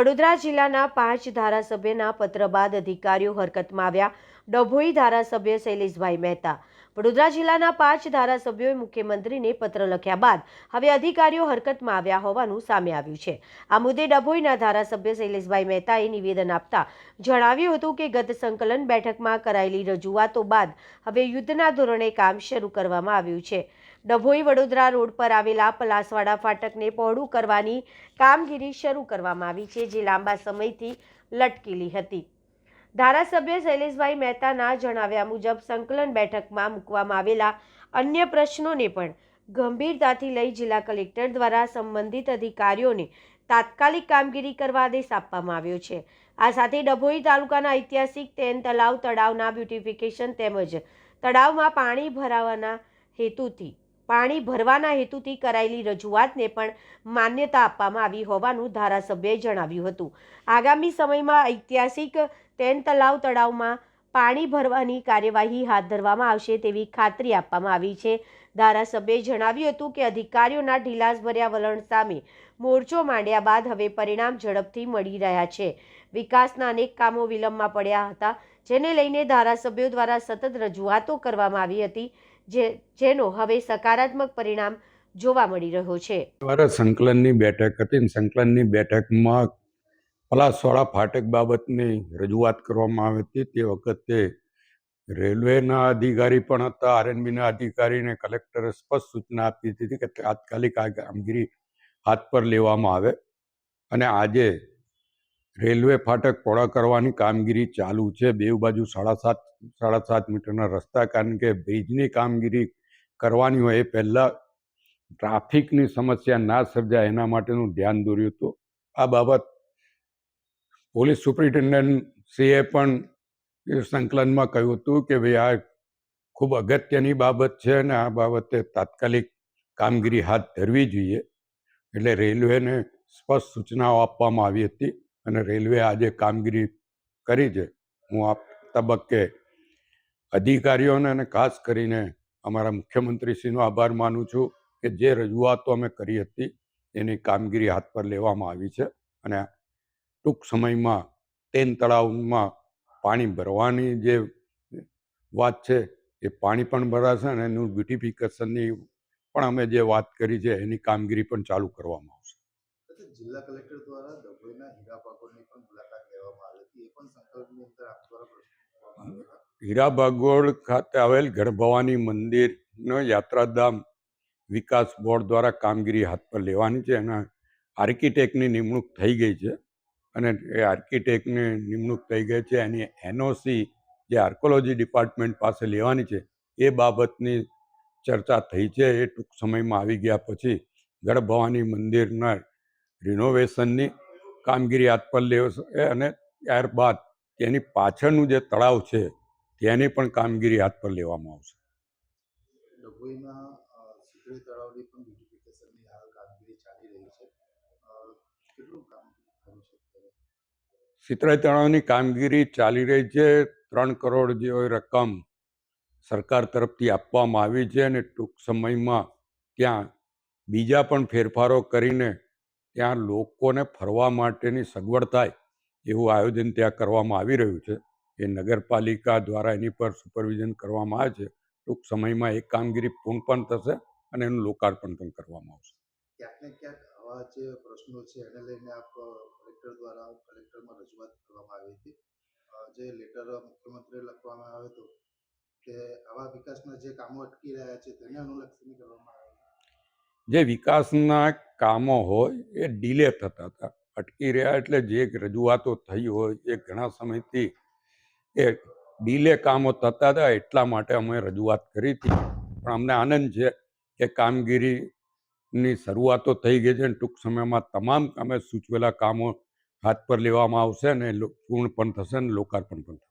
વડોદરા જિલ્લાના પાંચ ધારાસભ્યના પત્ર બાદ અધિકારીઓ હરકતમાં આવ્યા. ડભોઈ ધારાસભ્ય શૈલેષભાઈ મહેતા. વડોદરા જિલ્લાના પાંચ ધારાસભ્યોએ મુખ્યમંત્રીને પત્ર લખ્યા બાદ હવે અધિકારીઓ હરકતમાં આવ્યા હોવાનું સામે આવ્યું છે. આ મુદ્દે ડભોઈના ધારાસભ્ય શૈલેષભાઈ મહેતાએ નિવેદન આપતા જણાવ્યું હતું કે ગત સંકલન બેઠકમાં કરાયેલી રજૂઆતો બાદ હવે યુદ્ધના ધોરણે કામ શરૂ કરવામાં આવ્યું છે. ડભોઈ વડોદરા રોડ પર આવેલા પલાસવાડા ફાટકને પહોળું કરવાની કામગીરી શરૂ કરવામાં આવી છે, જે લાંબા સમયથી લટકેલી હતી. ધારાસભ્ય શૈલેષભાઈ મહેતાના જણાવ્યા મુજબ, સંકલન બેઠકમાં મૂકવામાં આવેલા અન્ય પ્રશ્નોને પણ ગંભીરતાથી લઈ જિલ્લા કલેક્ટર દ્વારા સંબંધિત અધિકારીઓને તાત્કાલિક કામગીરી કરવા આદેશ આપવામાં આવ્યો છે. આ સાથે ડભોઈ તાલુકાના ઐતિહાસિક તેન તલાવ તળાવના બ્યુટિફિકેશન તેમજ તળાવમાં પાણી ભરાવાના હેતુથી પાણી ભરવાના હેતુથી કરાયેલી રજૂઆતને પણ માન્યતા આપવામાં આવી હોવાનું ધારાસભ્યએ જણાવ્યું હતું. આગામી સમયમાં ઐતિહાસિક તેન તલાવ તળાવમાં પાણી ભરવાની કાર્યવાહી હાથ ધરવામાં આવશે તેવી ખાતરી આપવામાં આવી છે. ધારાસભ્યએ જણાવ્યું હતું કે અધિકારીઓના ઢીલાસભર્યા વલણ સામે મોરચો માંડ્યા બાદ હવે પરિણામ ઝડપથી મળી રહ્યા છે. વિકાસના અનેક કામો વિલંબમાં પડ્યા હતા, જેને લઈને ધારાસભ્યો દ્વારા સતત રજૂઆતો કરવામાં આવી હતી. જે, જેનો હવે સકારાત્મક પરિણામ જોવા મળી રહ્યો છે. દ્વારા સંકલનની બેઠક હતી સંકલનની બેઠકમાં પલાસવાળા ફાટક બાબતની રજૂઆત કરવામાં આવી હતી. તે વખતે રેલવેના અધિકારી પણ હતા. આરએનબીના અધિકારીને કલેક્ટરે સ્પષ્ટ સૂચના આપી હતી કે તાત્કાલિક આ કામગીરી હાથ પર લેવામાં આવે. અને આજે રેલવે ફાટક પહોળા કરવાની કામગીરી ચાલુ છે. બેઉ બાજુ સાડા સાત સાડા સાત મીટરના રસ્તા કારણ કે બ્રિજની કામગીરી કરવાની હોય એ પહેલાં ટ્રાફિકની સમસ્યા ના સર્જાય એના માટેનું ધ્યાન દોર્યું હતું. આ બાબત પોલીસ સુપ્રિન્ટેન્ડન્ટ સીએ પણ એ સંકલનમાં કહ્યું હતું કે ભાઈ આ ખૂબ અગત્યની બાબત છે અને આ બાબતે તાત્કાલિક કામગીરી હાથ ધરવી જોઈએ. એટલે રેલવેને સ્પષ્ટ સૂચનાઓ આપવામાં આવી હતી. અને રેલવે આજે કામગીરી કરી છે. હું આ તબક્કે અધિકારીઓને અને ખાસ કરીને અમારા મુખ્યમંત્રીશ્રીનો આભાર માનું છું કે જે રજૂઆતો અમે કરી હતી એની કામગીરી હાથ પર લેવામાં આવી છે અને ટૂંક સમયમાં તેન તળાવમાં પાણી ભરવાની જે વાત છે એ પાણી પણ ભરાશે અને એનું બ્યુટિફિકેશનની પણ અમે જે વાત કરી છે એની કામગીરી પણ ચાલુ કરવામાં આવશે. જિલ્લા કલેક્ટર દ્વારા ડભોઈના હીરા ભાગોળ ખાતે આવેલ ગઢભવાની મંદિરનો યાત્રાધામ વિકાસ બોર્ડ દ્વારા કામગીરી હાથ પર લેવાની છે. એના આર્કિટેક્ટની નિમણૂક થઈ ગઈ છે. અને એ આર્કિટેક્ટની નિમણૂક થઈ ગઈ છે. એની એનઓસી જે આર્કોલોજી ડિપાર્ટમેન્ટ પાસે લેવાની છે, એ બાબતની ચર્ચા થઈ છે. એ ટૂંક સમયમાં આવી ગયા પછી ગઢભવાની મંદિરના રિનોવેશનની કામગીરી હાથ પર લેવશે અને ત્યારબાદ તેની પાછળનું જે તળાવ છે તેની પણ કામગીરી હાથ પર લેવામાં આવશે? સિતરાઈ તળાવની કામગીરી ચાલી રહી છે ત્રણ કરોડ જેવી રકમ સરકાર તરફથી આપવામાં આવી છે અને ટૂંક સમયમાં ત્યાં બીજા પણ ફેરફારો કરીને ત્યાં લોકોને ફરવા માટેની સગવડ થાય એવું આયોજન ત્યાં કરવામાં આવી રહ્યું છે. એ નગરપાલિકા દ્વારા એની પર સુપરવિઝન કરવામાં આવે છે. ટૂંક સમયમાં એ કામગીરી પૂર્ણ પણ થશે અને એનું લોકાર્પણ પણ કરવામાં આવશે. ક્યાંક ને ક્યાંક આવા જે પ્રશ્નો છે એને લઈને આપ કલેક્ટર દ્વારા કલેક્ટરમાં રજૂઆત કરવામાં આવી હતી. જે લેટર મુખ્યમંત્રીએ લખવામાં આવ્યો હતો કે આવા વિકાસના જે કામો અટકી રહ્યા છે તેને અનુલક્ષીને કરવામાં આવે. જે વિકાસના કામો હોય એ ડીલે થતા હતા. અટકી રહ્યા એટલે જે રજૂઆતો થઈ હોય એ ઘણા સમયથી એ ડીલે કામો થતા હતા એટલા માટે અમે રજૂઆત કરી હતી. પણ અમને આનંદ છે કે કામગીરીની શરૂઆતો થઈ ગઈ છે ટૂંક સમયમાં તમામ અમે સૂચવેલા કામો હાથ પર લેવામાં આવશે અને પૂર્ણ પણ થશે અને લોકાર્પણ પણ થશે.